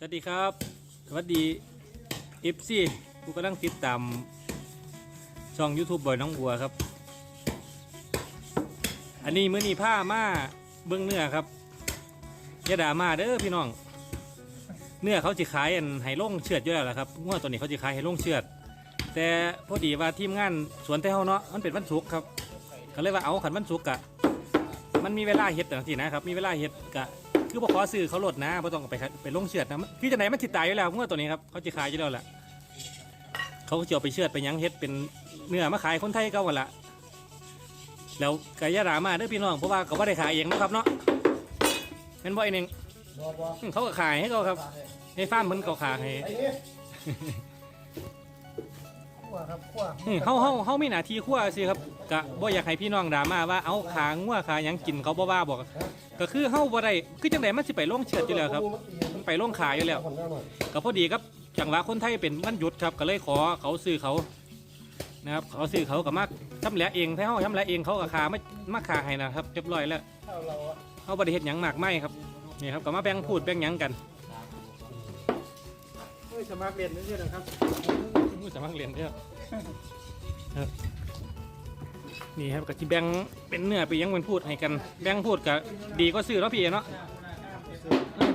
สวัสดีครับ สวัสดีเอฟซีผู้กำลังติดตามช่อง YouTube บ่อยน้องบัวครับ อันนี้มื้อนี้ผ้ามาเบื้องเนื้อครับอย่าด่ามาเด้อพี่น้อง เนื้อเขาจะขายอันไห้ล่งเชือดอยู่แล้วล่ะครับงวดตัวนี้เขาจะขายไห้ล่งเชือด แต่พอดีว่าทีมงานสวนแต่เฮาเนาะมันเป็นวันศุกร์ครับก็เลยว่าเอาขันวันศุกร์กะมันมีเวลาเฮ็ดจังซี่นะครับ มีเวลาเฮ็ดกะ คือบ่ขอซื้อเขาลดนะบ่ต้องเอาไปไปลงเชือดนะมันคือจังไหนมันสิตายอยู่แล้วเมื่อตัวนี้ครับเขาจะขายอยู่แล้วแหละเขาก็จะเอาไปเชือดไปหยังเฮ็ดเป็นเนื้อมาขายคนไทยเก่าวันละแล้วกายาดรามาเด้อพี่น้องเพราะว่าเขาบ่ได้ขายเองนะครับเนาะแม่นบ่ไอ้หนึงบอบออืมเขาก็ขายให้เขาครับในฟาร์มเพิ่นก็ขายให้ไอ้นี่ขั้วครับขั้วอืมเฮาเฮาเฮามีหน้าที่คั่วสิครับกะบ่อยากให้พี่น้องด่ามาว่าเอาขางัวขาหยังกินเขาบ่ว่าบอก ก็คือเฮาบ่ได้คือจังไดมันสิไปลงเชือดอยู่แล้วครับ มันไปลงขายอยู่แล้วคนหน้าหน่อยก็พอดีครับจังหวะคนไทยเป็นวันหยุดครับก็เลยขอเขาซื้อเขานะครับเขาซื้อเขากับมาทำแหละเองถ้าเขาทำแหละเองเขากับขาไม่มาขาให้นะครับเรียบร้อยแล้วข้าวเราอะเขาบริเฮ็ดหยังมากไม่ครับนี่ครับก็มาแบ่งพูดแบ่งหยังกันเฮ้ยสมัครเรียนไม่ใช่หรอครับมูสมัครเรียนเด้อครับ นี่ครับก็ที่แบงเป็นเนื้อไปยังเป็นพูดให้กันแบงพูดกับดีก็ซื้อแล้วพี่เนาะ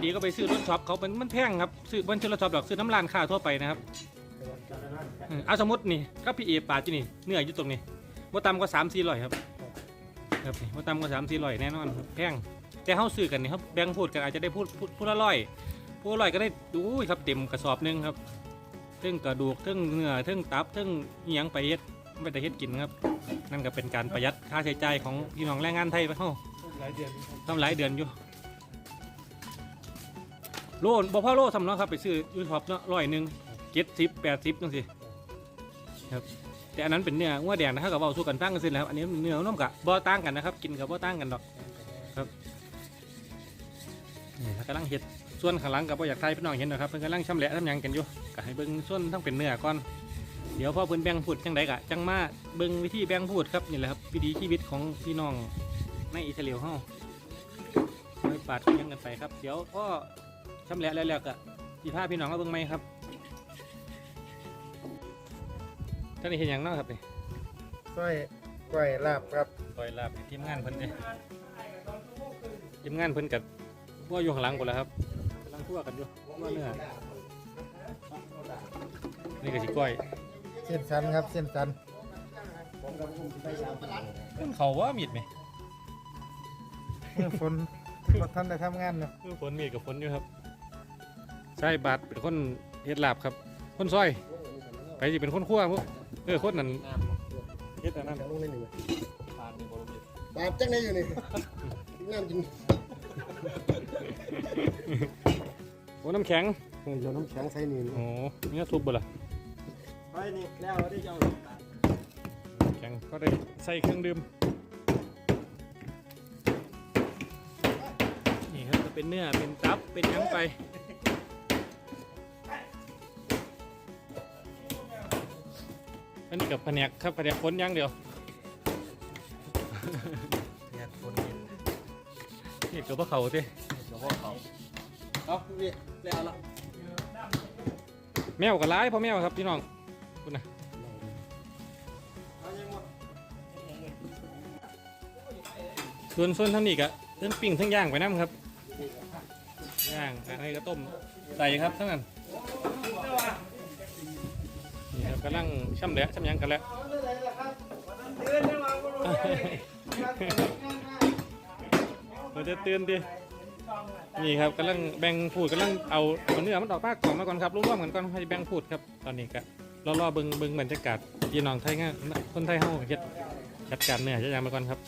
ดีก็ไปซื้อรถช็อปเขาเป็นมันแพงครับซื้อบนซื้อรถช็อปดอกซื้อน้ำร้านค้าทั่วไปนะครับเอาสมมตินี่ก็พี่เอปาดที่นี่เนื้ออยู่ตรงนี้ว่าต่ำกว่าสามสี่ร้อยครับครับนี่ว่าต่ำกว่าสามสี่ร้อยแน่นอนครับแพงแต่เขาซื้อกันนี่ครับแบงพูดกันอาจจะได้พูดพูดพูดละร้อยพูดละร้อยก็ได้ดูครับเต็มกระสอบหนึงครับทั้งกระดูกทั้งเนื้อทั้งตับทั้งเอียงไปเฮ็ดไม่ได้เฮ็ดกินครับ นั่นก็เป็นการประหยัดค่าใช้จ่ายของพี่น้องแรงงานไทยไปเข้าหลายเดือนทำหลายเดือนอยู่ โลบ่พอโลสำเนาะครับไปซื้อยูท็อปเนาะร้อยหนึ่งเจ็ดสิบแปดสิบจังสิครับแต่อันนั้นเป็นเนื้องัวแดงนะครับกับเบาสู้กันตั้งกันสิแล้วอันนี้เนื้อนุ่มกะบ่ต่างกันนะครับ กินกับบ่ต่างกันดอกครับนี่ถ้ากำลังเห็ดส่วนข้างหลังกับบ่อยากไทยพี่น้องเห็นนะครับเพิ่นกำลังชำแหละทำหยังกันอยู่ก็ให้เบิ่งส่วนทั้งเป็นเนื้อก่อน เดี๋ยวพอเพิ่นแบ่งพูดจังใดกะจังมาเบิ่งวิธีแบ่งพูดครับนี่แหละครับวิถีชีวิตของพี่น้องในอิตาเลียเฮาไม่ปาดเลี้ยงกันไปครับ เดี๋ยวก็ชำแหละแล้วๆก็พี่พาพี่น้องมาเบิ่งไหมครับท่านนี้เห็นอย่างเนาะครับนี่สร้อยกล้วยลาบครับปล่อยลาบให้ทีมงานเพิ่นเนี่ยทีมงานเพิ่นกับพวกอยู่ข้างหลังหมดแล้วครับกำลังคั่วกันอยู่คั่วเนื้อนี่ก็สิก้อย เส้นสันครับเส้นสันเพิ่นเขาว่ามีดไหมเมื่อฝนรถท่านได้ทำงานเนาะเพิ่นฝนมีดกับฝนอยู่ครับใช่บาดเป็นคนเฮ็ดลาบครับ คนซอยไปสิเป็นคนคั่วพวกเออคนนั้นเฮ็ดอันนั้นลงในหนึ่งบาดจังได้อยู่นี่น้ำกินโอ้น้ำแข็งเดี๋ยวน้ำแข็งใส่นี่โอ้มีน้ำซุปบ่ล่ะ ไปนี่แล้วได้เจ้าแข็งก็ได้ใส่เครื่องดื่มนี่ครับจะเป็นเนื้อเป็นตับเป็นหยังไปอันนี้กับแผนกครับแผนกฝนอย่างเดียวอยากฝนเย็นนี่กับพวกเขาสิเฉพาะเขาเอาพี่แล้วละแมวกับร้ายพ่อแมวครับพี่น้อง คุณนะส่วนส่วนทั้งนี้ก็เทั้งปิ้งทั้งย่างไปน้ำครับย่างอะไรก็ต้มใส่ครับทั้งนั้นนี่ครับกำลังช่ำแหละช่ำยังกันแล้วเราจะเตือนดินี่ครับกำลังแบ่งพูดกำลังเอาเอาเนื้อมันออกปากก่องมาก่อนครับร่วมๆกันก่อนให้แบ่งพูดครับตอนนี้ก็รอ รอๆเบิ่งเบิ่งบรรยากาศพี่น้องไทยง่ายคนไทยเฮาเฮ็ดจัดการเนื้อจะย่างมาก่อนครับ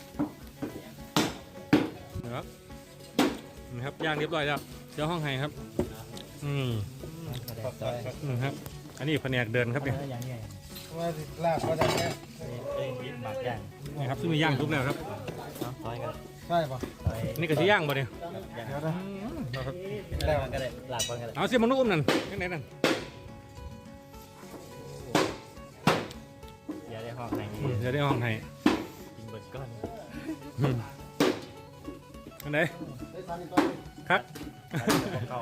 นะครับนะครับย่างเรียบร้อยแล้วเดี๋ยวห้องให้ครับ อืมอืมครับ อันนี้แผนกเดินครับเนี่ยอย่างเงี้ยว่าสิลาบว่าจะแค่เอ้ยยิบหมักย่างนี่ครับซึ่งมีย่างทุกแล้วครับเนาะซอยกันใช่ป่ะซอยนี่ก็สิย่างบ่เนี่ยย่างเดี๋ยวนะอืมเอาครับแล้วก็ได้หลักก่อนก็ได้เอาเสียมันนุ่มนั่นยังไงนั่น อกไหนจะได้ห้องไห้กินเบิร์ดก้อนอันไหนครับ เก่า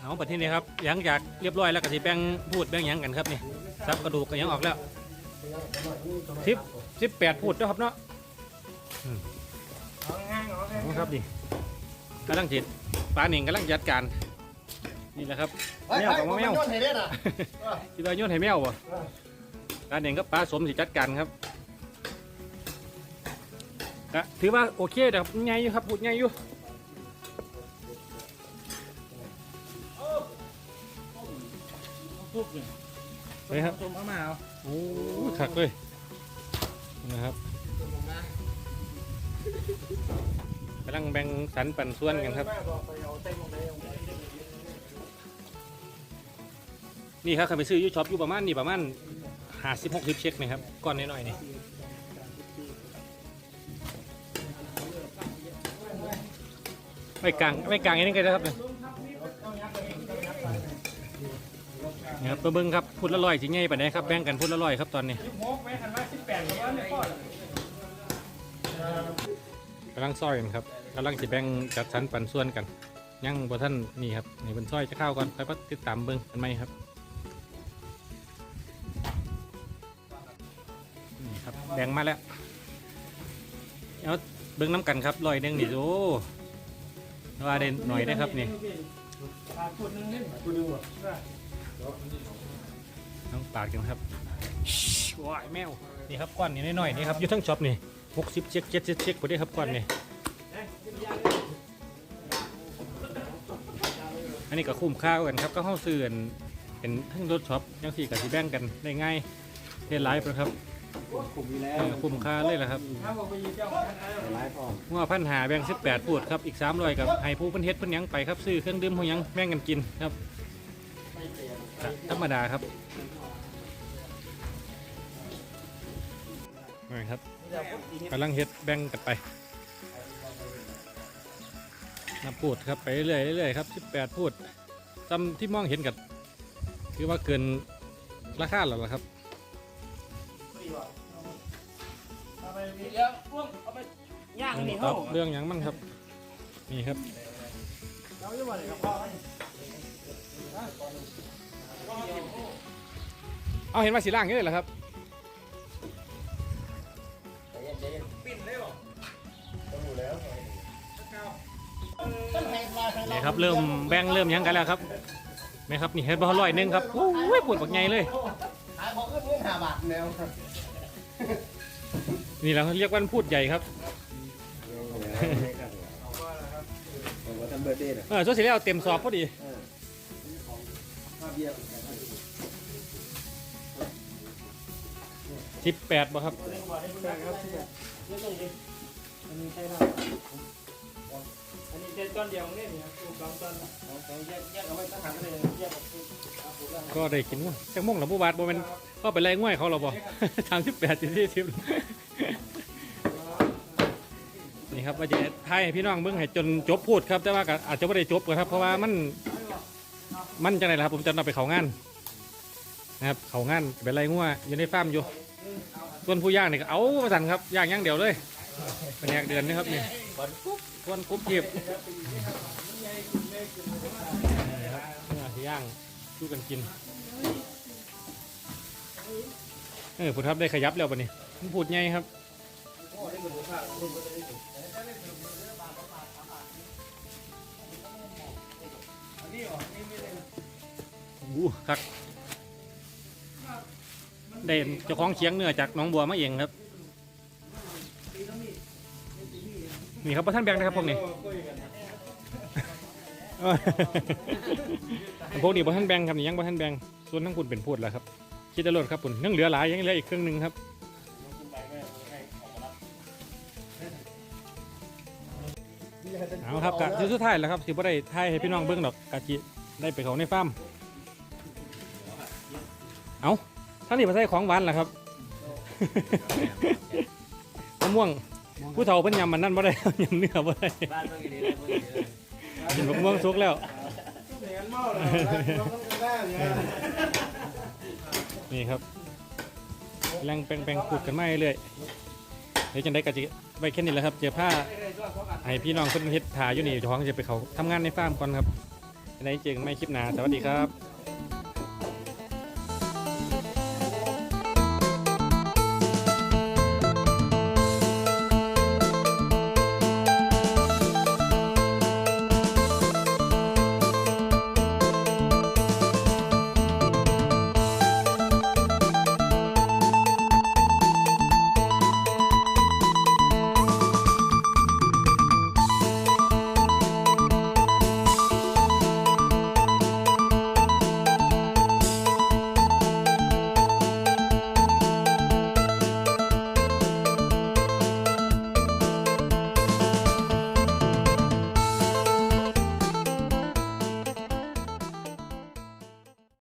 เอาปัดที่นี่ครับหลังจากเรียบร้อยแล้วก็สิแป้งพูดแป้งยังกันครับนี่ซับกระดูกกันยังออกแล้วทิปสิบแปดพูดเด้วครับเนาะอืมเอาครับดิกำลังจิตปลาหนิงกำลังจัดการ นี่แหละครับเฮ้ยแมวเฮ้ยกับผมแมวโยนให้เล่นอะที่ว่าโยนให้แมวบ่ปลาหนิงกับปลาสมสิจัดการครับก็ถือว่าโอเคนะครับใหญ่อยู่ครับพูดใหญ่อยู่ปุ๊บเลยไปครับต้มมะนาวโอ้ยขักเลยนะครับกำลังแบ่งสรรปันส่วนกันครับ นี่ครับใครไปซื้อยูช็อปอยู่ประมาณนี่ประมาณหาสิบหกสิบเช็คไหมครับก้อนน้อยๆนี่ไว้กลางไว้กลางอันนี้ก็ได้ครับเนี่ยนี่ครับตัวเบิ้งครับพุดละร้อยจิงไงปานไหนครับแบ่งกันพุดละร้อยครับตอนนี้กำลังซอยกันครับกำลังจะแบ่งจัดสรรปันส่วนกัน ยังบ่ท่านนี่ครับนี่เป็นซอยจะเข้าก่อนแล้วก็ติดตามเบิ้งกันไหมครับ แบ่งมาแล้วเอาเบิ้งน้ำกันครับลอยหนึงนี่โอ้ว่าได้หน่อยได้ครับนี่ต้องปาดกันครับว้ายแมวนี่ครับก้อนนี่น้อยๆนี่ครับอยู่ทั้งช็อปนี่หกสิบเช็คเจ็ดสิบเช็คพอดีครับก้อนนี่อันนี้ก็คุ้มค่ากันครับก็เข้าซื้อนเป็นทั้งรถช็อปยังสี่กับสีแบ่งกันได้ง่ายเทไลฟ์ครับ คุมอยู่แล้วเออคุ้มค่าเลยละครับร้ายพองัวพันหาแบ่งสิบแปดพูดครับ อีกสามร้อยกับให้ผู้เพิ่นเฮ็ดเพิ่นหยังไปครับ ซื้อเครื่องดื่มเพิ่นหยังแบ่งกันกินครับก็ธรรมดาครับนี่ครับกำลังเฮ็ดแบ่งกันไปนับพูดครับไปเรื่อยๆเรื่อยๆครับสิบแปดพูดจำที่มองเห็นกับคือว่าเกินราคาแล้วล่ะครับ ย่างเรื่องนี่ตเขาบเรื่องหยังมั่งครับ นี่ครับเอาเห็นว่าสีล่างนี่เลยเหรอครับนี่ครับเริ่มแบ่งเริ่มหยังกันแล้วครับไหมครับนี่เห็ดบอลลอยหนึงครับโอ้ยปวดบักใหญ่เลยขายของขึ้นเงินห้าบาทแนว นี่เราเรียกว่าพูดใหญ่ครับผมทำเบอร์เดย์เออช่วงสีแล้วเต็มสอบพอดีมาเบียร์สิบแปดบ่ครับอันนี้เป็นต้นเดียวนี่นี่ครับสองต้นแยกแยกเอาไว้ตั้งหางเลยแยกก็ได้กินว่าแตงโมงหรือบูบาทบ่เป็นก็ไปไล่ง่วยเขาเราบ่ทางสิบแปดสิบสี่สิบ นี่ครับว่าจะทายให้พี่น้องเบิ่งให้จนจบพูดครับแต่ว่าก็อาจจะไม่ได้จบครับ เพราะว่ามันมันจังไรล่ะครับผมจะนำไปเขางานนะครับเขางานไปไล่ง่วอยู่ในฟาร์มอยู่ส่วนผู้ย่างนี่ก็เอามาสั่นครับย่างอย่างเดียวเลยเป็นอย่างเดือนนะครับนี่ส่วนกุ๊บเก็บนี่ครับเนื้อที่ย่างดูกันกินเออพูดครับได้ขยับแล้วปะนี่ยพูดไงครับ อู้ครับได้เจ้าของเคียงเนื้อจากหน้องบัวมาเองครับ นี่ครับพระท่านแบงค์นะครับพวกนี้เอ้ยพวกนี้พระท่านแบงค์ครับนี่ยังพระท่านแบงค์ส่วนทั้งคุณเป็นพูดแล้วครับ คิดตลอดครับคุณยังเหลือหลายยังเหลืออีกครึ่งหนึ่งครับ เอาครับกะจุดสุดท้ายแล้วครับสิบ่ได้ทายให้พี่น้องเบิ่งดอกกะจิได้ไปเขาในฟาร์มเอาท่านนี่มาใส่ของหวานเหรอครับ มะม่วงผู้เฒ่าเพิ่นยำมันนั่นบ่ได้ ยำเนื้อบ่ได้บ้านเมื่อกี้นี้เมื่อกี้นี้กินมะม่วงสุกแล้ว นี่ครับแรงแปลงๆขุดกันมาเรื่อยๆเดี๋ยวจังได้กะจิ ไว้แค่นี้แหละครับเจอผ้าให้พี่น้องเพิ่นเฮ็ดถ่ายอยู่นี่ท้องจะไปเขาทำงานในฟาร์มก่อนครับในเจอกันไม่คลิปหนาสวัสดีครับ